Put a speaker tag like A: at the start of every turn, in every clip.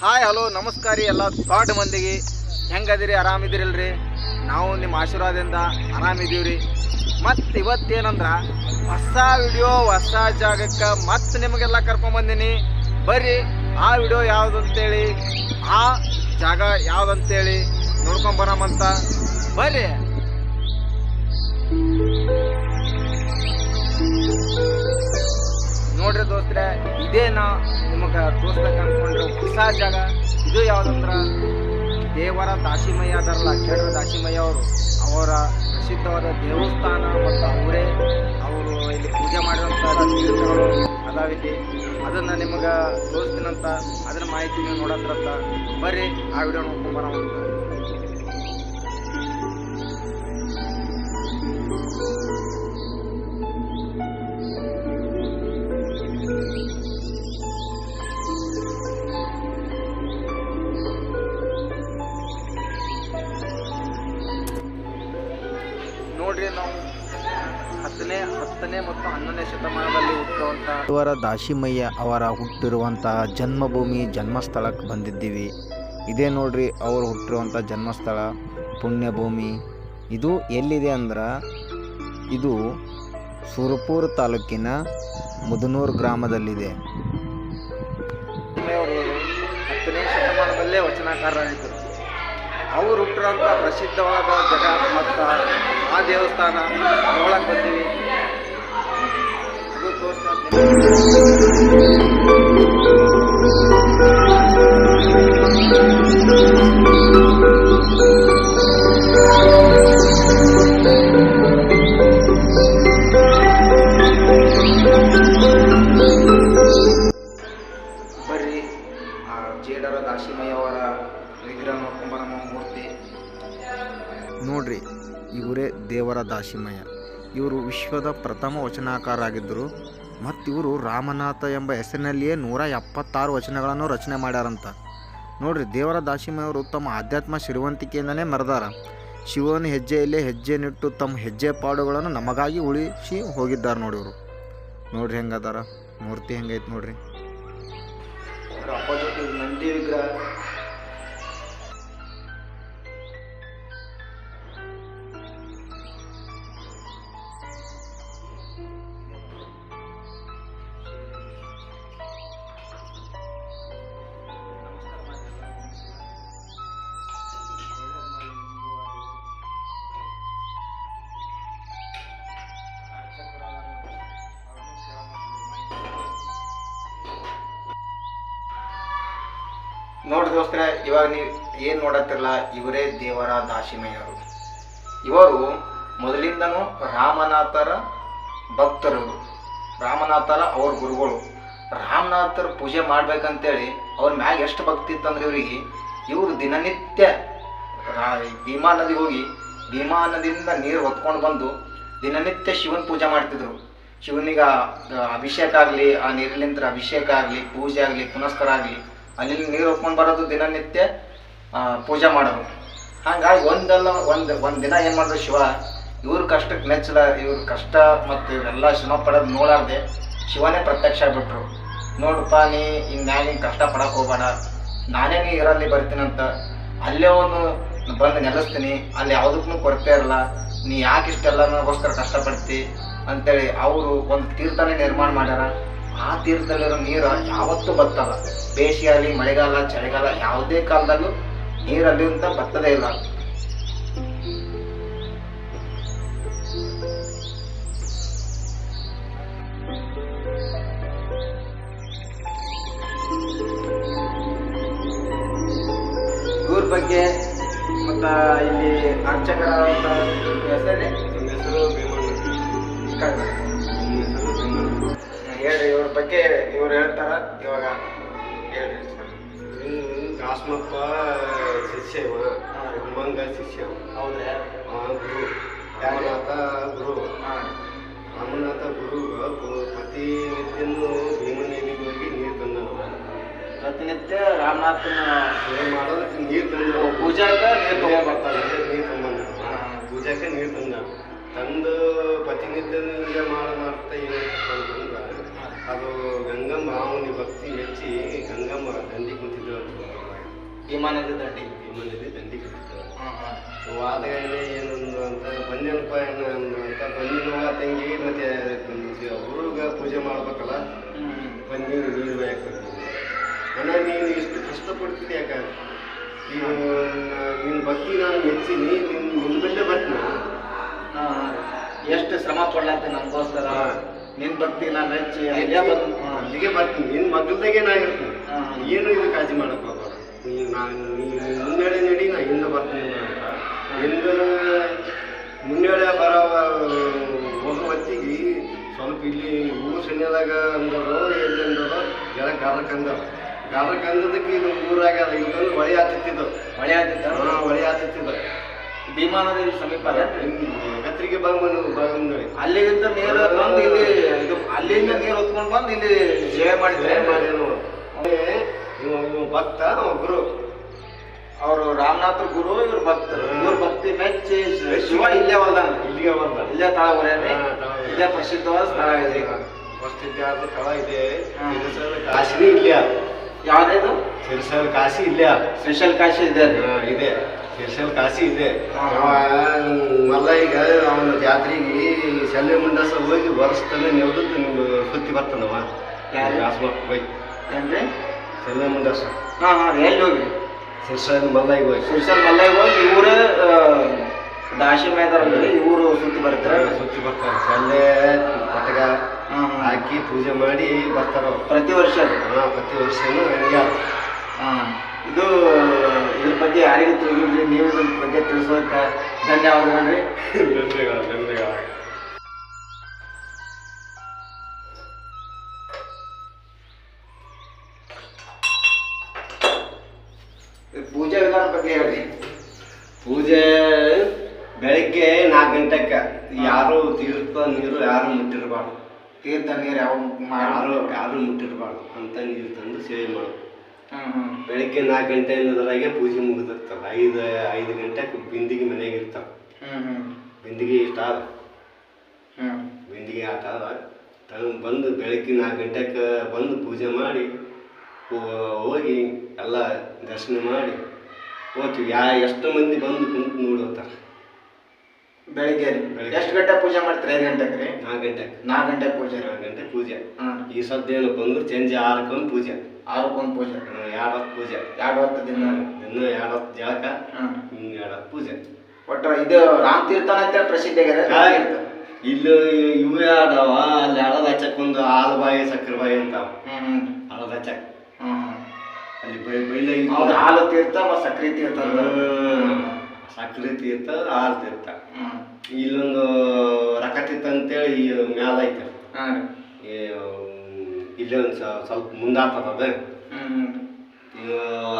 A: Hi hello ನಮಸ್ಕಾರ ಎಲ್ಲ ದೊಡ್ಡ ಮಂದಿಗೆ. ಹೆಂಗದಿರಿ, ಆರಾಮಿದಿರಿಲ್ರಿ? ನಾವು ನಿಮ್ಮ ಆಶೀರ್ವಾದದಿಂದ ರೀ ಮತ್ತು ಇವತ್ತೇನಂದ್ರೆ, ಹೊಸ ವಿಡಿಯೋ ಹೊಸ ಜಾಗಕ್ಕೆ ಮತ್ತೆ ನಿಮಗೆಲ್ಲ ಕರ್ಕೊಂಬಂದಿನಿ. ಬರ್ರಿ, ಆ ವಿಡಿಯೋ ಯಾವ್ದು ಅಂತೇಳಿ ಆ ಜಾಗ ಯಾವುದಂತೇಳಿ ನೋಡ್ಕೊಂಬರಮಂತ ಬರ್ರಿ. ನೋಡ್ರಿ ದೋಸ್ತ್ರೆ ಇದೇ ನಾ ನಿಮಗೆ ತೋರಿಸ್ಬೇಕು ಅನ್ಕೊಂಡ್ರೆ. ಹೊಸ ಜಾಗ. ಇದು ಯಾವುದಂದ್ರೆ? ದೇವರ ದಾಸಿಮಯ್ಯ ಅದರಲ್ಲ ಕೇಳ್ರ ದಾಸಿಮಯ್ಯ ಅವರು. ಅವರ ಪ್ರಸಿದ್ಧವಾದ ದೇವಸ್ಥಾನ ಮತ್ತು ಅವರೇ ಅವರು ಇಲ್ಲಿ ಪೂಜೆ ಮಾಡಿರುವಂಥ ತೀರ್ಥಗಳು ಅದಾವಿಲ್ಲಿ ಅದನ್ನು ನಿಮಗೆ ತೋರಿಸ್ತೀನಂತ ಅದರ ಮಾಹಿತಿ ನೀವು ನೋಡೋದ್ರಂತ ಬರ್ರಿ, ಆ ವಿಡಿಯೋ ನೋಡ್ಕೊಂಬರೋಣ ನೋಡ್ರಿ ನಾವು ಹತ್ತನೇ ಹತ್ತನೇ ಮತ್ತು ಹನ್ನೊಂದನೇ ಶತಮಾನದಲ್ಲಿ ಹುಟ್ಟಿರುವಂಥ
B: ಇವರ ದಾಶಿಮಯ್ಯ ಅವರ ಹುಟ್ಟಿರುವಂತಹ ಜನ್ಮಭೂಮಿ ಜನ್ಮಸ್ಥಳಕ್ಕೆ ಬಂದಿದ್ದೀವಿ. ಇದೇ ನೋಡ್ರಿ ಅವರು ಹುಟ್ಟಿರುವಂಥ ಜನ್ಮಸ್ಥಳ ಪುಣ್ಯಭೂಮಿ. ಇದು ಎಲ್ಲಿದೆ ಅಂದ್ರೆ ಇದು ಸುರಪುರ ತಾಲೂಕಿನ ಮುದನೂರು ಗ್ರಾಮದಲ್ಲಿದೆ.
A: ಹತ್ತನೇ ಶತಮಾನದಲ್ಲೇ ವಚನಕಾರರಾಗಿದ್ದರು ಅವರು ಹುಟ್ಟಿರೋಂಥ ಪ್ರಸಿದ್ಧವಾದ ಜಗ ಮತ್ತು ಆ ದೇವಸ್ಥಾನ ನೋಡಕ್ಕೆ ಬಂದೀವಿ. ಅದು ತೋರಿಸ್ತಾ ಇವರೇ ದಾಸಿಮಯ್ಯ.
B: ಇವರು ವಿಶ್ವದ ಪ್ರಥಮ ವಚನಕಾರರಾಗಿದ್ದರು. ಮತ್ತು ಇವರು ರಾಮನಾಥ ಎಂಬ ಹೆಸರಿನಲ್ಲಿಯೇ ನೂರ ಎಪ್ಪತ್ತಾರು ವಚನಗಳನ್ನು ರಚನೆ ಮಾಡ್ಯಾರಂತ. ನೋಡ್ರಿ, ದೇವರ ದಾಸಿಮಯವರು ಅವರು ತಮ್ಮ ಆಧ್ಯಾತ್ಮ ಶ್ರೀವಂತಿಕೆಯಿಂದನೇ ಮರೆದಾರ. ಶಿವನ ಹೆಜ್ಜೆಯಲ್ಲೇ ಹೆಜ್ಜೆ ನಿಟ್ಟು ತಮ್ಮ ಹೆಜ್ಜೆ ಪಾಡುಗಳನ್ನು ನಮಗಾಗಿ ಉಳಿಸಿ ಹೋಗಿದ್ದಾರೆ ನೋಡಿ ಇವರು. ನೋಡ್ರಿ ಹೆಂಗದಾರ. ಮೂರ್ತಿ ಹೆಂಗೈತೆ ನೋಡ್ರಿ.
A: ನೋಡಿ ದೋಸ್ತರ ಇವಾಗ ನೀವು ಏನು ನೋಡತ್ತಿರಲ್ಲ, ಇವರೇ ದೇವರ ದಾಶಿಮಯ್ಯರು ಇವರು ಮೊದಲಿಂದನೂ ರಾಮನಾಥರ ಭಕ್ತರು. ರಾಮನಾಥರ ಅವ್ರ ಗುರುಗಳು. ರಾಮನಾಥರ ಪೂಜೆ ಮಾಡ್ಬೇಕಂತೇಳಿ ಅವ್ರ ಮ್ಯಾಗ ಎಷ್ಟು ಭಕ್ತಿ ಇತ್ತಂದ್ರೆ ಇವರಿಗೆ, ಇವರು ದಿನನಿತ್ಯ ಭೀಮಾ ನದಿಗೆ ಹೋಗಿ ಭೀಮಾ ನದಿಯಿಂದ ನೀರು ಹೊತ್ಕೊಂಡು ಬಂದು ದಿನನಿತ್ಯ ಶಿವನ ಪೂಜೆ ಮಾಡ್ತಿದ್ರು. ಶಿವನಿಗೆ ಅಭಿಷೇಕ ಆಗಲಿ, ಆ ನೀರಿಲಿಂದ ಅಭಿಷೇಕ ಆಗಲಿ, ಪೂಜೆ ಆಗಲಿ, ಪುನಸ್ಕಾರ ಆಗಲಿ ಅಲ್ಲಿ ನೀರು ಒಪ್ಕೊಂಡು ಬರೋದು ದಿನನಿತ್ಯ ಪೂಜೆ ಮಾಡೋರು ಹಂಗಾಗಿ ಒಂದಲ್ಲ, ಒಂದು ಒಂದು ದಿನ ಏನು ಮಾಡಿದ್ರು ಶಿವ? ಇವ್ರ ಕಷ್ಟಕ್ಕೆ ಮೆಚ್ಚಲ ಇವ್ರ ಕಷ್ಟ ಮತ್ತು ಇವರೆಲ್ಲ ಶ್ರಮ ಪಡೋದು ನೋಡಾರ್ದೆ ಶಿವನೇ ಪ್ರತ್ಯಕ್ಷ ಆಗ್ಬಿಟ್ರು. ನೋಡಪ್ಪ ನೀ ಇನ್ಮ್ಯಾಗಿನ ಕಷ್ಟ ಪಡಕ್ಕೆ ಹೋಗ್ಬೇಡ. ನಾನೇ ನೀ ಇರಲ್ಲಿ ಬರ್ತೀನಂತ ಅಲ್ಲೇ ಒಂದು ಬಂದು ನೆಲೆಸ್ತೀನಿ. ಅಲ್ಲಿ ಯಾವುದಕ್ಕೂ ಕೊರತೆ ಇರಲ್ಲ. ನೀ ಯಾಕೆ ಇಷ್ಟೆಲ್ಲ ನನಗೋಸ್ಕರ ಕಷ್ಟಪಡ್ತಿ? ಅಂತೇಳಿ ಅವರು ಒಂದು ತೀರ್ಥನೇ ನಿರ್ಮಾಣ ಮಾಡ್ಯಾರ. ಆ ತೀರ್ಥದಲ್ಲಿರೋ ನೀರು ಯಾವತ್ತೂ ಬತ್ತಲ್ಲ. ಬೇಸಿಗೆಯಲ್ಲಿ ಮಳೆಗಾಲ ಚಳಿಗಾಲ ಯಾವುದೇ ಕಾಲದಲ್ಲೂ ನೀರಲ್ಲಿ ಅಂತ ಬತ್ತದೇ ಇಲ್ಲ. ಇವ್ರ ಬಗ್ಗೆ ಮತ್ತ ಇಲ್ಲಿ ಅರ್ಚಕರ ಹೆಸರೇ
C: ಹೆಸರು ಭೀಮಣ್ಣ.
A: ಬಗ್ಗೆ ಇವ್ರು ಹೇಳ್ತಾರ ಇವಾಗ ಹೇಳ್ರಿ ಸರ್.
C: ಇವ್ನು ಶಿಷ್ಯವ ಶಿಷ್ಯ ಇವ ಕುಂಭಂಗ ಶಿಷ್ಯ ಇವ.
A: ಹೌದ್ರಾ.
C: ಆ ಗುರು. ರಾಮನಾಥ ಗುರು. ರಾಮನಾಥ ಗುರು ಪ್ರತಿನಿತ್ಯನೂ ಭೀಮನೇನಿಗೆ ಹೋಗಿ ನೀರು ತಂದವ
A: ಪ್ರತಿನಿತ್ಯ ರಾಮನಾಥನ
C: ಏನು ಮಾಡೋದಕ್ಕೆ ನೀರು ತಂದ
A: ಪೂಜಾಕ ನೀರು ತಗೊಂಡ್ ಬರ್ತಾರೆ
C: ನೀರು ತಂದ ಪೂಜಾಕ್ಕೆ ನೀರು ತಂದ ತಂದು ಪ್ರತಿನಿತ್ಯ ಮಾಡೋದರ್ಥ ಮಾಡ್ತಾ ಅಂತಂದ್ರೆ ಅದು ಗಂಗಮ್ಮ ಅವನಿ ಭಕ್ತಿ ಹೆಚ್ಚಿ ಗಂಗಮ್ಮ ದಂಡಿ ಕುಂತಿದ್ರು
A: ವಿಮಾನದ ದಂಡಿ
C: ವಿಮಾನದಲ್ಲಿ ದಂಡಿ
A: ಕೂತಿದ್ದು
C: ವಾದಗಾಯಿಲೆ ಏನೊಂದು ಅಂತ ಬಂದೇನಪ್ಪ ಏನು ಅಂತ ಬನ್ನಿನ ತಂಗಿ ಮತ್ತೆ ಹುಡುಗ ಪೂಜೆ ಮಾಡ್ಬೇಕಲ್ಲ? ಬನ್ನಿ ನೀರು ಯಾಕೆ ಅಣ್ಣ ನೀನು ಇಷ್ಟು ಕಷ್ಟಪಡ್ತೀನಿ ಯಾಕ? ನೀನು ನಿನ್ನ ಭಕ್ತಿ ನಾನು ಮೆಚ್ಚಿನಿ ನಿನ್ನ ನಿನ್ನ ಬಲ್ಲೇ ಬರ್ತೀನಿ
A: ಎಷ್ಟು ಶ್ರಮ ಪಡ್ಲಾತ್ತೆ ನಮಗೋಸ್ಕರ. ನಿನ್ ಭಕ್ತಿ ನಾನು ಮೆಚ್ಚಿ ಅಲ್ಲೇ ಬಂದು ಹಾ.
C: ಅಲ್ಲಿಗೆ ಬರ್ತೀನಿ. ನಿನ್ನ ಮಗಲ್ದಾಗೆ ನಾ ಇರ್ತೀನಿ. ಏನು ಇದು ಕಾಳಜಿ ಮಾಡಕ್ ಹೋಗ್ಬೇಡ. ನೀನು ನಾನು ನೀನು ಮುನ್ನಡೆ ನಡಿ ನಾ ಹಿಂದೆ ಬರ್ತೀನಿ ಹಿಂದೆ ಮುನ್ನಡೆ ಬರೋ ಹೋಗೋ ಹೊತ್ತಿಗೆ ಸ್ವಲ್ಪ ಇಲ್ಲಿ ಊರು ಸಣ್ಣದಾಗ ಅಂದರೋ ಎಲ್ಲಿ ಅಂದರು ಜನ ಗಾರಕ್ಕೆ ಅಂದರು. ಗಾರಕ್ಕೆ ಅಂದದಕ್ಕೆ ಇದು ಊರಾಗ ಇಲ್ಲೊಂದು ಹೊಳೆ ಆತಿತ್ತಿದ್ದು.
A: ಹೊಳೆ ಆತಿತ್ತ
C: ಹಾಂ ಹೊಳೆ ಹತ್ತಿದ್ದು
A: ಭೀಮಾನದ ಸಮೀಪ
C: ಸಮೀಪ ಬಾಗಮನು ಬಾಗಮನಳಿ
A: ಅಲ್ಲಿಂದ ನೀರು ತಂದು ಇಲ್ಲಿ ಇದು ಅಲ್ಲಿಂದ ನೀರು ಹೊತ್ಕೊಂಡು ಬಂದು ಇಲ್ಲಿ ಸೇವೆ ಮಾಡಿದ್ರೆ
C: ಇವ ಇವ ಭಕ್ತ ಗುರು.
A: ಅವರು ರಾಮನಾಥ ಗುರು ಇವ್ರ
C: ಭಕ್ತ.
A: ಇವ್ರ ಭಕ್ತಿ ಮೆಚ್ಚಿ ಶಿವ ಇಲ್ಲೇ ಬಂದ
C: ಇಲ್ಲಿಗೆ ಬಂದ
A: ಇಲ್ಲೇ ತಳ ಹೊರ್ಯಾನೆ. ಇಲ್ಲೇ ಪ್ರಸಿದ್ಧವಾದ ಸ್ಥಳ ಇದೆ
C: ಪ್ರಸಿದ್ಧ ಆದ ಸ್ಥಳ ಇದೆ. ಕಾಶಿನೇ ಇಲ್ಲೇ
A: ಯಾವ್ದೇದು
C: ಸಿರಿಸಲ ಕಾಶಿ ಇಲ್ಲ.
A: ಸ್ಪೆಷಲ್ ಕಾಶಿ ಇದೆ
C: ಇದೆ. ಸಿರಿಸಲ ಕಾಸಿ ಇದೆ
A: ಹಾ.
C: ಮಲ್ಲ ಈಗ ಅವನ ಜಾತ್ರೆಗೆ ಶಲ್ಯ ಮುಂಡಾಸ ಹೋಗಿ ಬರ್ಸ್ತಾನೆ ನೆವ್ದು ನಿಮ್ಗೆ ಸುತ್ತಿ ಬರ್ತಾನವ? ಆಸ್ಮ ಹೋಗಿ
A: ಏನ್ರಿ
C: ಶಲ್ಯ ಮುಂಡಾಸ
A: ಹಾಂ ಹಾ ಎಲ್ಲಿ ಹೋಗಿ
C: ಸಿರ್ಸಲ್ ಮಲ್ಲಗೆ ಹೋಗಿ
A: ಸಿರ್ಸಲ್ ಮಲ್ಲಯ್ಯ ಹೋಗಿ ಊರ ದಾಶಿ ಮೇದಾರಲ್ಲಿ ಇವರು ಸುತ್ತಿ ಬರ್ತಾರೆ
C: ಸುತ್ತಿ ಬರ್ತಾರೆ ಶಲ್ಯ ಪಟಗ
A: ಹಾ, ಹಾ.
C: ಹಾಕಿ ಪೂಜೆ ಮಾಡಿ ಬರ್ತಾರ
A: ಪ್ರತಿ ವರ್ಷ.
C: ಪ್ರತಿ ವರ್ಷನೂ ಆತು.
A: ಇದು ಇದ್ರ ಬಗ್ಗೆ ಯಾರಿಗೂ ತಿಳಿದ್ರಿ ನೀವು ಇದ್ರ ಬಗ್ಗೆ ತಿಳಿಸೋದಕ್ಕೆ ಧನ್ಯವಾದಗಳು
C: ಧನ್ಯವಾದ ಧನ್ಯವಾದ
A: ಪೂಜೆ ವಿಧಾನ ಬಗ್ಗೆ ಹೇಳಿ
C: ಪೂಜೆ ಬೆಳಿಗ್ಗೆ ನಾಲ್ಕು ಗಂಟೆಗೆ ಯಾರು ತೀರ್ಥ ನೀರು ಯಾರು ಮುಟ್ಟಿರಬಾರ್ದು.
A: ತೀರ್ಥ ನೀರು ಯಾವ
C: ಯಾರು ಯಾರು ಮುಟ್ಟಿರಬಾರ್ದು. ಅಂತ ನೀರು ತಂದು ಸೇವೆ ಮಾಡು
A: ಹ್ಮ್ ಹ್ಮ್
C: ಬೆಳಿಗ್ಗೆ ನಾಲ್ಕು ಅನ್ನೋದ್ರಾಗೆ ಪೂಜೆ ಮುಗಿದಿರ್ತವೆ. ಐದು ಐದು ಗಂಟೆಗೆ ಬಿಂದಿಗೆ ಮನೆಗೆ
A: ಹ್ಮ್
C: ಬಿಂದಿಗೆ ಇಷ್ಟ ಆದ? ಬಿಂದಿಗೆ ಆಟ ಆದ ತಗೊಂಡು ಬಂದು ಬೆಳಗ್ಗೆ ನಾಲ್ಕು ಗಂಟೆಗೆ ಬಂದು ಪೂಜೆ ಮಾಡಿ ಹೋಗಿ ಎಲ್ಲ ದರ್ಶನ ಮಾಡಿ ಹೋಗ್ತೀವಿ. ಯಾ ಎಷ್ಟು ಮಂದಿ ಬಂದು ಕುಂತು ನೋಡ್ತಾರೆ?
A: ಬೆಳಿಗ್ಗೆ ರೀ.
C: ಬೆಳಿಗ್ಗೆ.
A: ಎಷ್ಟು ಗಂಟೆ ಪೂಜೆ ಮಾಡ್ತೀರಿ? ಐದು ಗಂಟೆಗೆ ರೀ?
C: ನಾಲ್ಕು ಗಂಟೆ.
A: ನಾಲ್ಕು ಗಂಟೆ ಪೂಜೆ ರೀ?
C: ನಾಲ್ಕು ಗಂಟೆ ಪೂಜೆ.
A: ಹ್ಮ್
C: ಈ ಸದ್ದು ಏನಪ್ಪ ಅಂದ್ರೆ ಸಂಜೆ ಆರಕ್ಕೊಂದು ಪೂಜೆ.
A: ಆರಕ್ಕೊಂದು ಪೂಜೆ.
C: ಎರಡು ಹೊತ್ತು ಪೂಜೆ.
A: ಎರಡು ಹೊತ್ತು ದಿನ?
C: ಇನ್ನು ಎರಡು ಹೊತ್ತು ಜಳಕ
A: ಹ್ಮ್
C: ಇನ್ನು ಎರಡು ಹೊತ್ತು ಪೂಜೆ.
A: ಒಟ್ಟು ಇದು ರಾಮ್ ತೀರ್ಥ ಅಂತ ಪ್ರಸಿದ್ಧ ರಾಮ್ ತೀರ್ಥ.
C: ಇಲ್ಲಿ ಇವು ಅದಾವ ಅಲ್ಲಿ ಹಳದ ಹಚ್ಚಕ್ ಒಂದು ಹಾಲು ಬಾಯಿ ಸಕ್ಕರೆ ಬಾಯಿ ಅಂತಾವ.
A: ಹ್ಮ್ ಹ್ಮ್.
C: ಹಳದ ಹಚ್ಚಕ್.
A: ಹ್ಮ್ ಹ್ಮ್.
C: ಅಲ್ಲಿ ಬೈ ಬೈಲ
A: ಹೌದು ಹಾಲು ತೀರ್ಥ ಮತ್ತು ಸಕ್ರೆ ತೀರ್ಥ ಅಂತ.
C: ತೀರ್ಥ ಹಾಲು ತೀರ್ಥ ಇಲ್ಲೊಂದು ರಕತಿತ್ತ ಅಂತೇಳಿ ಈ ಮ್ಯಾಲ ಐತೆ. ಇಲ್ಲೇ ಒಂದು ಸ್ವಲ್ಪ ಮುಂದಾಗ್ತದ ಅದು.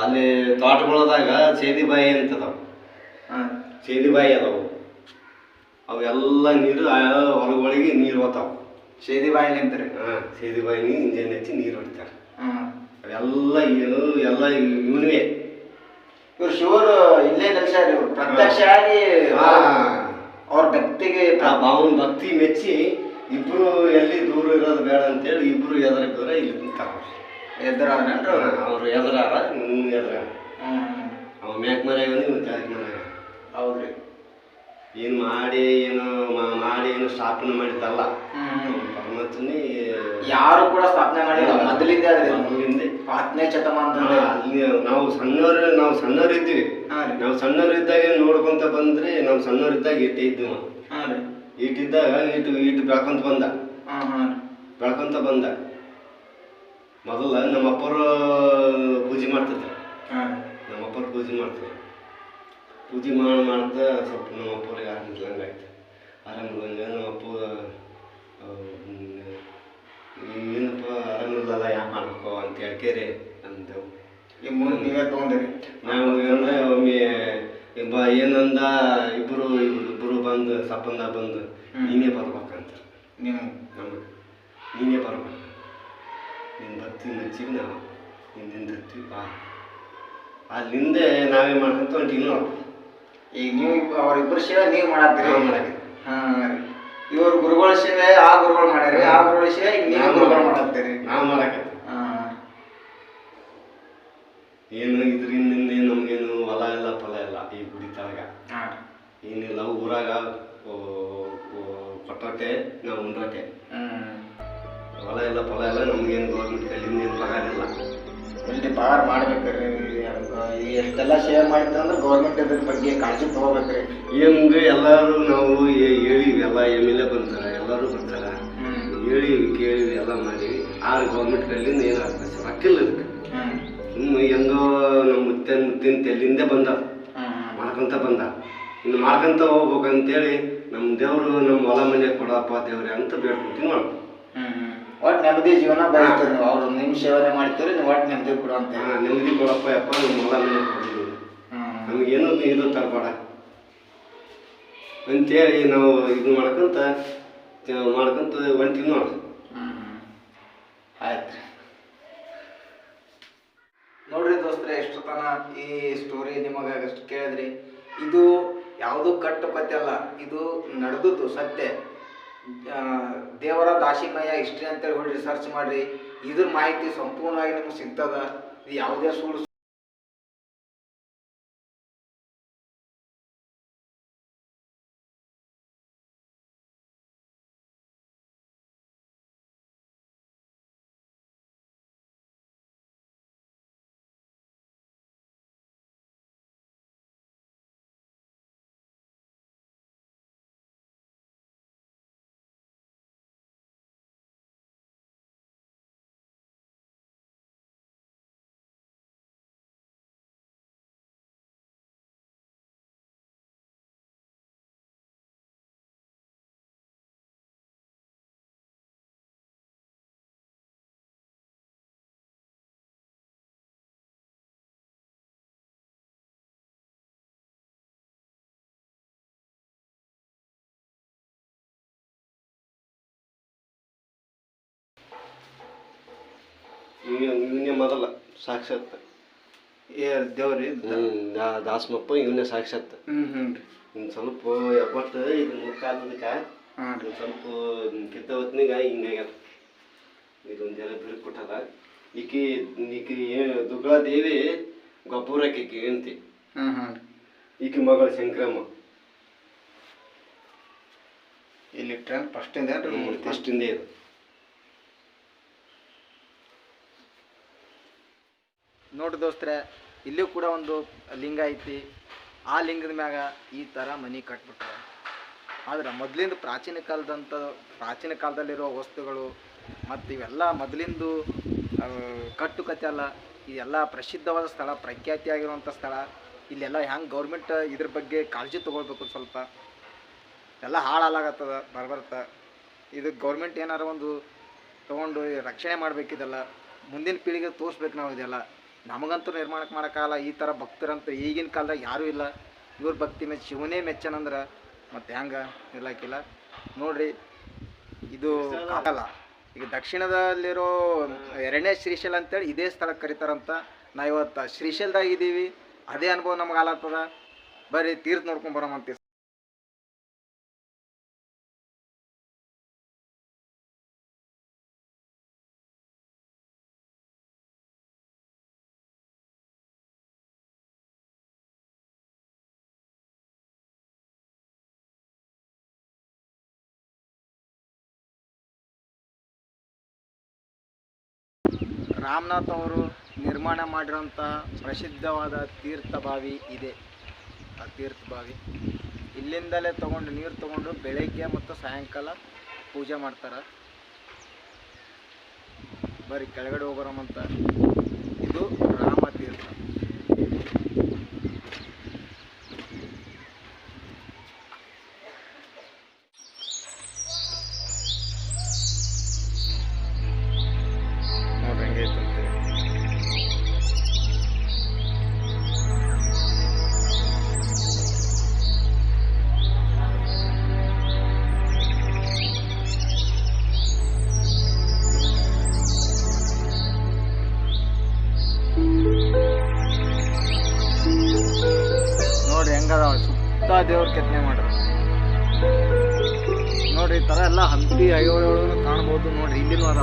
C: ಅಲ್ಲಿ ತೋಟಗಳದಾಗ ಸೇದಿ ಬಾಯಿ ಸೇದಿಬಾಯಿ
A: ಹಾಂ
C: ಸೇದಿ ಬಾಯಿ ಅದಾವು. ಅವೆಲ್ಲ ನೀರು ಹೊಲಗಳಿಗೆ ನೀರು ಹೋತಾವ.
A: ಸೇದಿ ಬಾಯಿ ನಿಂತ್ರಿ
C: ಹಾಂ ಸೇದಿ ಬಾಯಿ ಇಂಜನ್ ಹಚ್ಚಿ ನೀರು ಹೊಡಿತಾರೆ. ಅವೆಲ್ಲ ಏನು ಎಲ್ಲ ಇವನ್ವೇ.
A: ಇವ್ರು ಶಿವರು ಇಲ್ಲೇ ನೆಲೆಸ್ಯಾರ ಇವ್ರು. ಪ್ರತ್ಯಕ್ಷ ಆಗಿ ಅವ್ರ ಭಕ್ತಿಗೆ
C: ಅವನ ಭಕ್ತಿ ಮೆಚ್ಚಿ ಇಬ್ರು ಎಲ್ಲಿ ದೂರ ಇರೋದು ಬೇಡ ಅಂತೇಳಿ ಇಬ್ರು ಎದುರಿದ್ರೆ ಇಲ್ಲಿ ಕುಂತಾರ
A: ಎದ್ದರಾರೇನ್ರಿ ಅವ್ರು?
C: ಎದುರ
A: ಹ್ಮ್.
C: ಅವ ಮ್ಯಾಕ್ ಮರ್ಯಾಗ ಇವ್ನು ಜಾಕ್ ಮರ್ಯಾಗ
A: ಹೌದ್ರಿ.
C: ಏನು ಮಾಡಿ ಏನು ಮಾಡಿ ಏನು ಸ್ಥಾಪನೆ ಮಾಡಿದ್ದಲ್ಲ. ಪರಮಾತ್ಮನೇ
A: ಯಾರು ಕೂಡ ಸ್ಥಾಪನೆ ಮಾಡಿಲ್ಲ. ಮೊದಲಿಂದ
C: ಮೊದಲಿಂದ
A: ಹತ್ತನೇ ಶತಮಾನದಲ್ಲಿ
C: ಅಲ್ಲಿ ನಾವು ಸಣ್ಣವ್ರ ನಾವು
A: ಸಣ್ಣವರಿದ್ದೀವಿ
C: ನಾವು ಸಣ್ಣವರಿದ್ದಾಗ ಇದ್ದಾಗ ನೋಡ್ಕೊಂತ ಬಂದ್ರೆ ನಾವು ಸಣ್ಣವರಿದ್ದಾಗ ಇಟ್ಟು ಇದ್ದೀವಿ ನಾವು. ಇಟ್ಟಿದ್ದಾಗ ಇಟ್ಟು ಇಟ್ಟು ಬೆಳ್ಕೊಂತ ಬಂದ.
A: ಹಾಂ ಹಾಂ
C: ಬೆಳ್ಕೊಂತ ಬಂದ. ಮೊದಲ ನಮ್ಮ ಅಪ್ಪರು ಪೂಜೆ ಮಾಡ್ತಿದ್ರು.
A: ಹಾಂ
C: ನಮ್ಮ ಅಪ್ಪರು ಪೂಜೆ ಮಾಡ್ತಿದ್ರು. ಪೂಜೆ ಮಾಡಿ ಮಾಡ್ತಾ ಸ್ವಲ್ಪ ನಮ್ಮ ಅಪ್ಪರಿಗೆ ಆರಾಮಿಲ್ಲಂಗೆ ಆಯ್ತು ಆರಾಮಿಲ್ಲಂಗೆ ನಮ್ಮ ಅಪ್ಪ ಏನಪ್ಪ ಆರಾಮಿಲ್ಲಲ್ಲ ಯಾಕೆ ಮಾಡ್ಬೇಕು ಅಂತ ಹೇಳ್ಕೇರಿ ಅಂದೆವು.
A: ಈ ಮುಂದೆ ನೀವೇ ತೊಗೊಂಡಿರಿ.
C: ನಾವು ಒಮ್ಮೆ ಬ ಏನಂದ ಇಬ್ಬರು ಇಬ್ಬರು ಬಂದು ಸಪ್ಪಂದ ಬಂದು. ನೀನೇ ಬರ್ಬೇಕಂತ
A: ನೀವು
C: ನಮಗೆ ನೀನೇ ಬರ್ಬೇಕು. ನೀನು ಭಕ್ತಿ ನಚ್ಚಿಗೆ ನಾವು ನಿನ್ನ ನಿಂದಿರ್ತೀವಿ ಬಾ. ಅಲ್ಲಿಂದ ನಾವೇ ಮಾಡ್ಕೊಂತ ಹೊಂಟೀವಿ ನೋಡ್ರಿ
A: ಈಗ ನೀವು ಅವ್ರಿಬ್ಬರು ಸೇರಿ ನೀವು ಮಾಡತ್ತೀರಿ. ಹಾಂ ರೀ ಇವ್ರ ಗುರುಗಳ ಸೇವೆ ಆ ಗುರುಗಳು ಮಾಡ್ಯಾರ ಆ ಗುರುಗಳ ಸೇವೆ ಈಗ ನೀವು ಗುರುಗಳು ಮಾಡತ್ತೀರಿ
C: ನಾವು ಮಾಡಕ್ಕೆ. ಏನು ಇದರಿಂದ ನಮಗೇನು ಹೊಲ ಇಲ್ಲ ಫಲ ಇಲ್ಲ ಈ ಗುಡಿ ತಳಗ ಏನಿಲ್ಲ ಊರಾಗ ಕೊಟ್ಟಕ್ಕೆ ನಾವು ಉಂಡೋಟೆ ಹೊಲ ಇಲ್ಲ ಫಲ ಇಲ್ಲ ನಮ್ಗೇನು ಗೌರ್ಮೆಂಟ್ ಕೈಲಿಂದ ಏನು ಪಗಾರ ಇಲ್ಲ.
A: ಇಲ್ಲಿ ಪಾರ್ ಮಾಡ್ಬೇಕ್ರಿ ಎಷ್ಟೆಲ್ಲ ಶೇರ್ ಮಾಡಿದ್ರಂದ್ರೆ ಗೌರ್ಮೆಂಟ್ ಇದ್ರ ಬಗ್ಗೆ ಕಾಳಜಿ ತಗೋಬೇಕ್ರಿ.
C: ಏನಂದ್ರೆ ಎಲ್ಲರೂ ನಾವು ಹೇಳಿವಿ ಎಲ್ಲ ಎಂ ಎಲ್ ಎ ಬಂತಾರೆ ಎಲ್ಲರೂ ಬರ್ತಾರೆ ಹೇಳಿವಿ ಕೇಳಿವಿ ಎಲ್ಲ ಮಾಡಿವಿ. ಆದ್ರೆ ಗೌರ್ಮೆಂಟ್ ಕೈಲಿಂದ ಏನು ಆಗ್ತದೆ
A: ಅಕ್ಕಿಲ್ಲ
C: ಸುಮ್ಮನೆ ಹೆಂಗೋ ನಮ್ಮ ಮುತ್ತಿನ ಮುತ್ತಿನ ತೆಲ್ಲಿಂದ ಬಂದ. ಮಾಡ್ಕೊಂತ ಬಂದ. ಇನ್ನು ಮಾಡ್ಕೊಂತ ಹೋಗ್ಬೇಕಂತೇಳಿ ನಮ್ಮ ದೇವರು ನಮ್ಮ ಹೊಲ ಮನೆ ಕೊಡಪ್ಪ ದೇವ್ರೆ ಅಂತ ಬೇಡ್ಕೊತೀವಿ ನಾವು
A: ಹ್ಞೂ ಒಟ್ಟು ನೆಮ್ಮದಿ ಜೀವನ ಬಯಸ್ತೀರಿ ನೀವು. ಅವ್ರು ನಿಮ್ಮ ಸೇವನೆ ಮಾಡ್ತೀರಿ ನೀವು ಒಟ್ಟು ನೆಮ್ಮದಿ ಕೊಡು ಅಂತ
C: ಹೇಳಿ ನೆಮ್ಮದಿ ಕೊಡಪ್ಪ ಯಪ್ಪ ನಮ್ಮ ಹೊಲ ಮನೆ ನಮಗೇನು ಇದು ತರಬೇಡ. ಅಂತೇಳಿ ನಾವು ಇದು ಮಾಡ್ಕೊಂತ ಮಾಡ್ಕಂತ ಹೊಂಟಿವಿ ನೋಡಿ.
A: ಆಯ್ತು ನೋಡ್ರಿ ದೋಸ್ತ್ರೆ ಎಷ್ಟು ತನ ಈ ಸ್ಟೋರಿ ನಿಮಗೆ ಅಷ್ಟು ಕೇಳಿದ್ರಿ. ಇದು ಯಾವುದು ಕಟ್ಟು ಕತೆ ಅಲ್ಲ ಇದು ನಡೆದದ್ದು ಸತ್ಯ. ದೇವರ ದಾಸಿಮಯ ಹಿಸ್ಟ್ರಿ ಅಂತೇಳಿ ಹೋಗಿ ರಿಸರ್ಚ್ ಮಾಡಿರಿ. ಇದ್ರ ಮಾಹಿತಿ ಸಂಪೂರ್ಣವಾಗಿ ನಿಮ್ಗೆ ಸಿಗ್ತದ. ಯಾವುದೇ ಸುಳ್ಳು
C: ಇವನೇ ಮೊದಲ ಸಾಕ್ಷಾತ್.
A: ದೇವ್ರಿ
C: ಹ್ಮ್, ದಾ- ದಾಸಮಪ್ಪ ಇವನೇ ಸಾಕ್ಷಾತ್. ಇನ್ನು ಸ್ವಲ್ಪ ಎಪ್ಪತ್ತು ಇದು ಮೂರು
A: ಹಾಂ.
C: ಸ್ವಲ್ಪ ಕಿತ್ತ ಹೊತ್ತಿನಾಗ ಹಿಂಗಾಗ್ಯದ ಇದೊಂದು ಜನ ಬಿರುಕು ಕೊಟ್ಟದ. ಈಕಿ ಈಕಿ ದುಗ್ಗಳ ದೇವಿ ಗೊಬ್ಬರ ಈಕಿ ಹೆಂಡ್ತಿ ಈಕಿ ಮಗಳು ಶಂಕರಮ್ಮ.
A: ಇಲ್ಲಿ ಟ್ರೆಂಡ್ ಫಸ್ಟಿಂದ
C: ಫಸ್ಟಿಂದ ಇದು.
A: ನೋಡ್ರಿ ದೋಸ್ತ್ರೆ, ಇಲ್ಲೂ ಕೂಡ ಒಂದು ಲಿಂಗ ಐತಿ. ಆ ಲಿಂಗದ ಮ್ಯಾಗ ಈ ಥರ ಮನೆ ಕಟ್ಬಿಟ್ರೆ. ಆದ್ರೆ ಮೊದಲಿಂದ ಪ್ರಾಚೀನ ಕಾಲದಂಥ ಪ್ರಾಚೀನ ಕಾಲದಲ್ಲಿರೋ ವಸ್ತುಗಳು ಮತ್ತು ಇವೆಲ್ಲ ಮೊದಲಿಂದು ಕಟ್ಟು ಕತೆ ಅಲ್ಲ. ಇದೆಲ್ಲ ಪ್ರಸಿದ್ಧವಾದ ಸ್ಥಳ ಪ್ರಖ್ಯಾತಿಯಾಗಿರುವಂಥ ಸ್ಥಳ. ಇಲ್ಲೆಲ್ಲ ಹೆಂಗೆ ಗೌರ್ಮೆಂಟ್ ಇದ್ರ ಬಗ್ಗೆ ಕಾಳಜಿ ತೊಗೊಳ್ಬೇಕು ಸ್ವಲ್ಪ. ಎಲ್ಲ ಹಾಳಾಲಾಗತ್ತದ ಬರ್ಬರ್ತ. ಇದು ಗೌರ್ಮೆಂಟ್ ಏನಾರ ಒಂದು ತೊಗೊಂಡು ರಕ್ಷಣೆ ಮಾಡಬೇಕಿದೆಲ್ಲ, ಮುಂದಿನ ಪೀಳಿಗೆ ತೋರಿಸ್ಬೇಕು ನಾವು ಇದೆಲ್ಲ. ನಮಗಂತೂ ನಿರ್ಮಾಣಕ್ಕೆ ಮಾಡೋಕ್ಕಾಗಲ್ಲ. ಈ ಥರ ಭಕ್ತರಂತೂ ಈಗಿನ ಕಾಲದಾಗ ಯಾರೂ ಇಲ್ಲ. ಇವ್ರ ಭಕ್ತಿ ಮೆಚ್ಚ ಶಿವನೇ ಮೆಚ್ಚನಂದ್ರೆ ಮತ್ತು ಹೆಂಗೆ ಇರ್ಲಾಕಿಲ್ಲ. ನೋಡ್ರಿ, ಇದು ಆಗಲ್ಲ ಈಗ ದಕ್ಷಿಣದಲ್ಲಿರೋ ಎರಡನೇ ಶ್ರೀಶೈಲ ಅಂತೇಳಿ ಇದೇ ಸ್ಥಳಕ್ಕೆ ಕರೀತಾರಂತ. ನಾ ಇವತ್ತು ಶ್ರೀಶೈಲದಾಗ ಇದ್ದೀವಿ. ಅದೇ ಅನುಭವ ನಮ್ಗೆ ಆಲತ್ತದ ಬರೀ ತೀರ್ಥ ನೋಡ್ಕೊಂಡು ಬರೋಮಂತೀವಿ ರಾಮನಾಥ್ ಅವರು ನಿರ್ಮಾಣ ಮಾಡಿರೋಂಥ ಪ್ರಸಿದ್ಧವಾದ ತೀರ್ಥ ಬಾವಿ ಇದೆ. ಆ ತೀರ್ಥ ಬಾವಿ. ಇಲ್ಲಿಂದಲೇ ತಗೊಂಡು ನೀರು ತಗೊಂಡು ಬೆಳಗ್ಗೆ ಮತ್ತು ಸಾಯಂಕಾಲ ಪೂಜೆ ಮಾಡ್ತಾರೆ. ಬರೀ ಕೆಳಗಡೆ ಹೋಗೋರಮ್ಮಂತ ಇದು ರಾಮ ಜಾಸ್ತಿ ಐವರು ಕಾಣಬಹುದು ನೋಡ್ರಿ ಇಲ್ಲಿ ವಾರ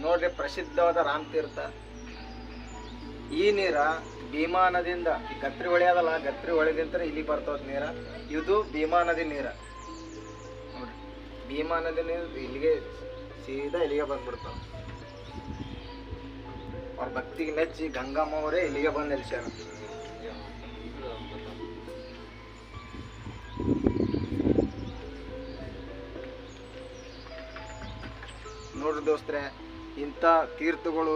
A: ನೋಡ್ರಿ ಪ್ರಸಿದ್ಧವಾದ ರಾಮತೀರ್ಥ ಈ ನೀರ ಭೀಮಾ ನದಿಯಿಂದ ಗತ್ರಿ ಹೊಳೆ ಗತ್ರಿ ಹೊಳೆದಿಂತ ಇಲ್ಲಿ ಬರ್ತದ ನೀರ. ಇದು ಭೀಮಾ ನದಿ ನೀರ. ಭೀಮಾ ನದಿ ನೀರು ಇಲ್ಲಿಗೆ ಸೀದಾ ಇಲ್ಲಿಗೆ ಬಂದ್ಬಿಡ್ತಾವ ಅವ್ರ ಭಕ್ತಿಗೆ ನೆಚ್ಚಿ ಗಂಗಮ್ಮ ಅವರೇ ಇಲ್ಲಿಗೆ ಬಂದು ನಿಲ್ಸ್ಯಾರ. ನೋಡ್ರಿ ದೋಸ್ತ್ರೆ ಇಂಥ ತೀರ್ಥಗಳು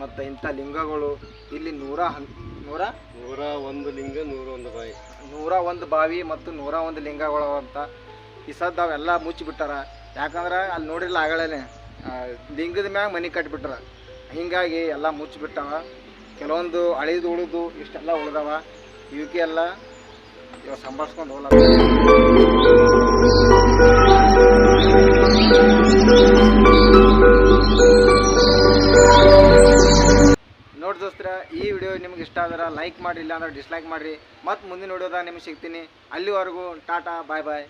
A: ಮತ್ತು ಇಂಥ ಲಿಂಗಗಳು ಇಲ್ಲಿ ನೂರ ಹನ್ ನೂರ?
C: ನೂರ ಒಂದು ಲಿಂಗ ನೂರ ಒಂದು ಬಾಯಿ.
A: ನೂರ ಒಂದು ಬಾವಿ ಮತ್ತು ನೂರ ಒಂದು ಲಿಂಗಗಳು ಅಂತ ಈ ಸದ್ದು ಅವೆಲ್ಲ ಮುಚ್ಚಿಬಿಟ್ಟಾರ ಯಾಕಂದ್ರೆ ಅಲ್ಲಿ ನೋಡಿರಲ್ಲ ಆಗಳೇ ಲಿಂಗದ ಮ್ಯಾಗ ಮನೆ ಕಟ್ಬಿಟ್ರ. ಹಿಂಗಾಗಿ ಎಲ್ಲ ಮುಚ್ಚಿಬಿಟ್ಟಾವ ಕೆಲವೊಂದು ಅಳಿದು ಉಳಿದು ಇಷ್ಟೆಲ್ಲ ಉಳಿದವ. ಇವಕ್ಕೆ ಎಲ್ಲ ಇವಾಗ ಸಂಭಾಳಿಸ್ಕೊಂಡು ಹೋಗಲ್ಲ ನೋಡಿ ದೋಸ್ತರ, ಈ ವಿಡಿಯೋ ನಿಮ್ಗೆ ಇಷ್ಟ ಆದ್ರೆ ಲೈಕ್ ಮಾಡಿ ಇಲ್ಲ ಅಂದ್ರೆ ಡಿಸ್ಲೈಕ್ ಮಾಡಿರಿ ಮತ್ತೆ ಮುಂದಿನ ವಿಡಿಯೋದಾಗ ನಿಮ್ಗೆ ಸಿಗ್ತೀನಿ. ಅಲ್ಲಿವರೆಗೂ ಟಾಟಾ, ಬಾಯ್ ಬಾಯ್.